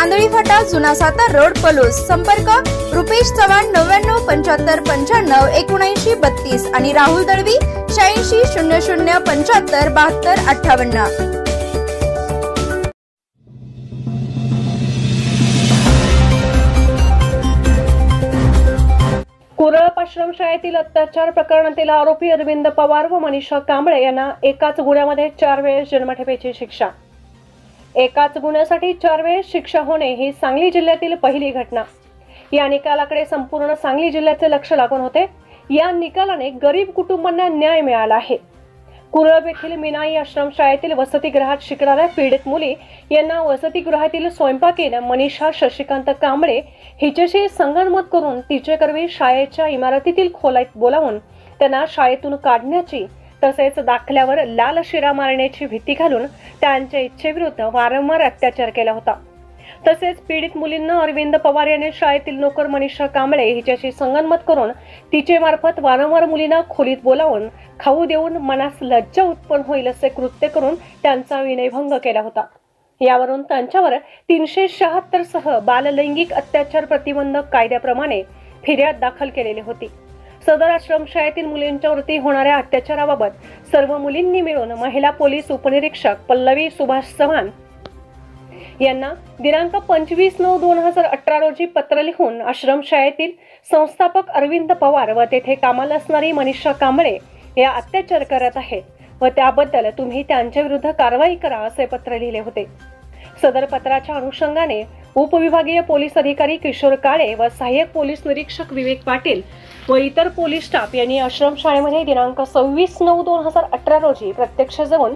Andhali Phata जुना Satara road Palus. संपर्क रुपेश चव्हाण नव्याण्णव पंच्याहत्तर पंच्याण्णव एकोणऐंशी बत्तीस आणि राहुल दळवी शहाऐंशी शून्य शून्य पंच्याहत्तर बहात्तर अठ्ठावन्न. कुरळप आश्रमशाळेतील अत्याचार प्रकरणातील आरोपी अरविंद पवार व मनीषा कांबळे यांना एकाच गुन्ह्यामध्ये चार वेळेस जन्मठेपेची शिक्षा. एकाच गुन्ह्यासाठी चार वेळेस शिक्षा होणे ही सांगली जिल्ह्यातील पहिली घटना. या निकालाकडे संपूर्ण सांगली जिल्ह्याचे लक्ष लागून होते. या निकालाने गरीब कुटुंबांना न्याय मिळाला आहे. कुरळप येथील मिनाई आश्रमशाळेतील वसतिगृहात शिकणाऱ्या पीडित मुली यांना वसतिगृहातील स्वयंपाकीन मनीषा शशिकांत कांबळे हिच्याशी संगनमत करून तिच्याकरवी शाळेच्या इमारतीतील खोलीत बोलावून त्यांना शाळेतून काढण्याची तसेच दाखल्यावर लाल शिरा मारण्याची भीती घालून त्यांच्या इच्छेविरुद्ध वारंवार अत्याचार केला होता. तसेच पीडित मुलींना अरविंद पवार यांनी शाळेतील नोकर मनीषा कांबळे हिच्याशी संगनमत करून तिचे मार्फत वारंवार मुलींना खोलीत बोलावून खाऊ देऊन मनास लज्जा उत्पन्न होईल असे कृत्य करून त्यांचा विनयभंग केला होता. यावरून त्यांच्यावर तीनशे शहात्तर सह बाललैंगिक अत्याचार प्रतिबंधक कायद्याप्रमाणे फिर्याद दाखल केलेली होती. सदर आश्रमशाळेतील मुलींच्यावरती होणाऱ्या अत्याचाराबाबत सर्व मुलींनी मिळून महिला पोलीस उपनिरीक्षक पल्लवी सुभाष चव्हाण यांना दिनांक पंचवीस नऊ दोन हजार अठरा रोजी पत्र लिहून आश्रमशाळेतील संस्थापक अरविंद पवार व तेथे कामाला असणारी मनीषा कांबळे या अत्याचार करत आहेत व त्याबद्दल तुम्ही त्यांच्या विरुद्ध कारवाई करा असे पत्र लिहिले होते. सदर पत्राच्या अनुषंगाने उपविभागीय पोलीस अधिकारी किशोर काळे व सहाय्यक पोलीस निरीक्षक विवेक पाटील व इतर पोलीस स्टाफ यांनी आश्रमशाळेमध्ये दिनांक सव्वीस नऊ दोन हजार अठरा रोजी प्रत्यक्ष जाऊन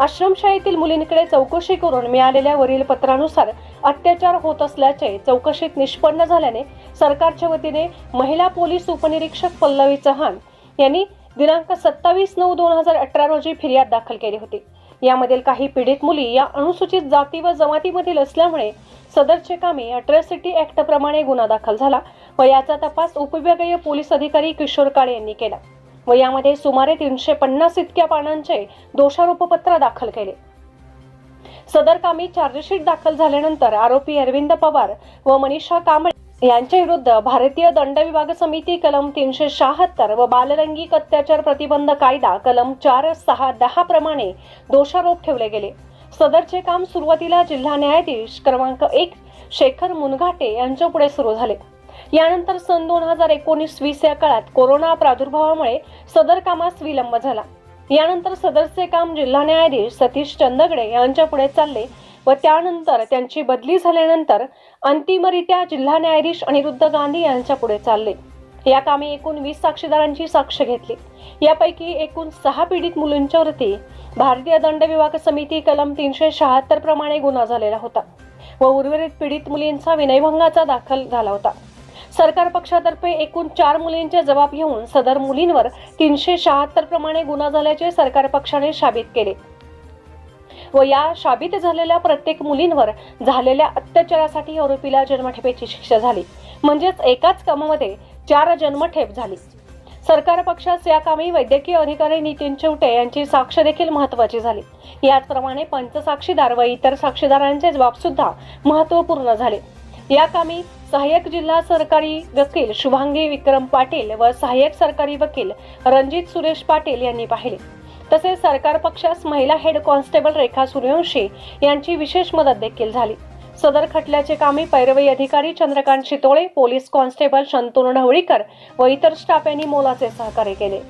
आश्रमशाळेतील मुलींकडे चौकशी करून मिळालेल्या वरील पत्रानुसार अत्याचार होत असल्याचे चौकशीत निष्पन्न झाल्याने सरकारच्या वतीने महिला पोलीस उपनिरीक्षक पल्लवी चव्हाण यांनी दिनांक सत्तावीस नऊ दोन हजार अठरा रोजी फिर्याद दाखल केली होती. यामधील काही पीडित मुली या अनुसूचित जाती व जमातीमधील असल्यामुळे सदरचे कामे अट्रॉसिटी ऍक्ट प्रमाणे गुन्हा दाखल झाला व याचा तपास उपविभागीय पोलीस अधिकारी किशोर काळे यांनी केला. व यामध्ये सुमारे तीनशे पन्नास इतक्या पानांचे दोषारोपपत्र दाखल केले. सदर कामी चार्जशीट दाखल झाल्यानंतर आरोपी अरविंद पवार व मनीषा कांबळे यांच्या विरुद्ध भारतीय दंड विभाग समिती कलम तीनशे शहात्तर व बाललैंगिक अत्याचार प्रतिबंध कायदा कलम चार सहा दहा प्रमाणे दोषारोप ठेवले गेले. सदरचे काम सुरुवातीला जिल्हा न्यायाधीश क्रमांक एक शेखर मुनघाटे यांच्या पुढे सुरू झाले. यानंतर सन दोन हजार एकोणीस वीस या काळात कोरोना प्रादुर्भावामुळे सदर कामास विलंब झाला. यानंतर सदरचे काम जिल्हा न्यायाधीश सतीश चंदगडे यांच्या पुढे चालले व त्यानंतर त्यांची बदली झाल्यानंतर अंतिमरित्या जिल्हा न्यायाधीश अनिरुद्ध गांधी यांच्या पुढे चालले. या कामी एकूण वीस साक्षीदारांची साक्ष घेतली. यापैकी एकूण सहा पीडित मुलींच्यावरती भारतीय दंड विभाग समिती कलम तीनशे शहात्तर प्रमाणे गुन्हा झालेला होता व उर्वरित पीडित मुलींचा विनयभंगाचा दाखल झाला होता. सरकार पक्षातर्फे एकूण चार मुलींचे जबाब घेऊन सदर मुलींवर तीनशे शहात्तर प्रमाणे गुन्हा झाल्याचे सरकार पक्षाने साबित केले. व या शाबित झालेल्या प्रत्येक मुलींवर झालेल्या अत्याचारासाठी आरोपीला जन्मठेपेची शिक्षा झाली. म्हणजेच एकाच कामामध्ये चार जन्मठेप झाली. सरकार पक्षास या कामी वैद्यकीय अधिकारी नितीन चिवटे यांची साक्ष देखील महत्वाची झाली. याचप्रमाणे पंचसाक्षीदार व इतर साक्षीदारांचे जबाब सुद्धा महत्त्वपूर्ण झाले. या कामी सहाय्यक जिल्हा सरकारी वकील शुभांगी विक्रम पाटील व सहाय्यक सरकारी वकील रणजित सुरेश पाटील यांनी पाहिले. तसेच सरकार पक्षास महिला हेड कॉन्स्टेबल रेखा सूर्यवंशी यांची विशेष मदत देखील झाली. सदर खटल्याचे कामे पैरवी अधिकारी चंद्रकांत शितोळे पोलीस कॉन्स्टेबल शंतनू ढवळीकर व इतर स्टाफ यांनी मोलाचे सहकार्य केले.